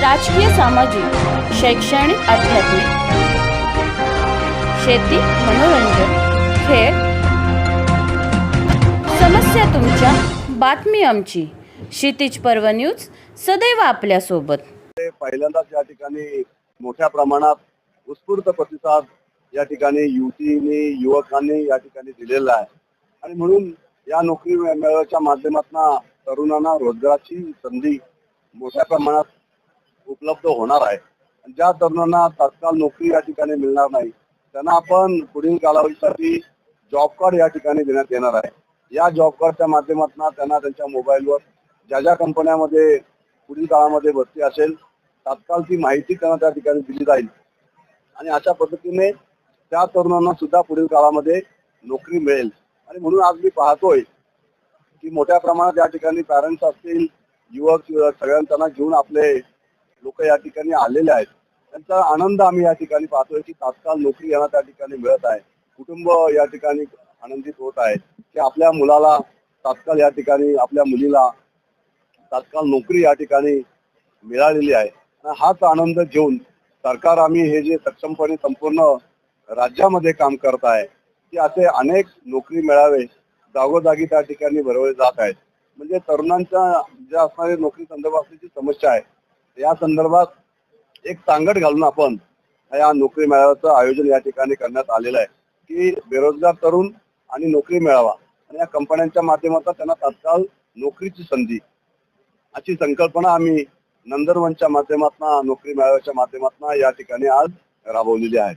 राजकीय सामाजिक शैक्षणिक आध्यात्मिक. शेती मनोरंजन खेळ. समस्या तुमच्या बातमी आमची. क्षितिज पर्व न्यूज सदैव आपल्यासोबत. ते पहिल्यांदाच या ठिकाणी मोठ्या प्रमाणात उत्स्फूर्त प्रतिसाद या ठिकाणी युवतीने युवकांनी या ठिकाणी दिलेला आहे. आणि म्हणून या नोकरी मेळाव्याच्या माध्यमातून तरुणांना रोजगाराची संधी मोठ्या प्रमाणात उपलब्ध होणार आहे. आणि ज्या तरुणांना तात्काळ नोकरी या ठिकाणी मिळणार नाही त्यांना आपण पुढील कालावधीसाठी जॉब कार्ड या ठिकाणी देण्यात येणार आहे. या जॉब कार्डच्या माध्यमातून त्यांना त्यांच्या मोबाईलवर ज्या ज्या कंपन्यामध्ये पुढील काळामध्ये भरती असेल तात्काळ ती माहिती त्यांना त्या ठिकाणी दिली जाईल. आणि अशा पद्धतीने त्या तरुणांना सुद्धा पुढील काळामध्ये नोकरी मिळेल. आणि म्हणून आज मी पाहतोय की मोठ्या प्रमाणात या ठिकाणी पॅरेंट्स असतील युवक सगळ्यांना घेऊन आपले लोक या ठिकाणी आलेले आहेत. त्यांचा आनंद आम्ही या ठिकाणी पाहतोय की तात्काळ नोकरी यांना त्या ठिकाणी मिळत आहे. कुटुंब या ठिकाणी आनंदित होत आहे. की आपल्या मुलाला तात्काळ या ठिकाणी आपल्या मुलीला तात्काळ नोकरी या ठिकाणी मिळालेली आहे. हाच आनंद घेऊन सरकार आम्ही हे जे सक्षमपणे संपूर्ण राज्यामध्ये काम करत आहे की असे अनेक नोकरी मिळावे जागोजागी त्या ठिकाणी भरवले जात आहेत. म्हणजे तरुणांच्या ज्या असणाऱ्या नोकरी संदर्भातली जी समस्या आहे या संदर्भात एक सांगड घालून आपण या नोकरी मेळाव्याचं आयोजन या ठिकाणी करण्यात आलेलं आहे की बेरोजगार तरुण आणि नोकरी मिळावा. आणि या कंपन्यांच्या माध्यमातून त्यांना तात्काळ नोकरीची संधी अशी संकल्पना आम्ही नंदनवनच्या माध्यमातून नोकरी मेळाव्याच्या माध्यमातून या ठिकाणी आज राबवलेली आहे.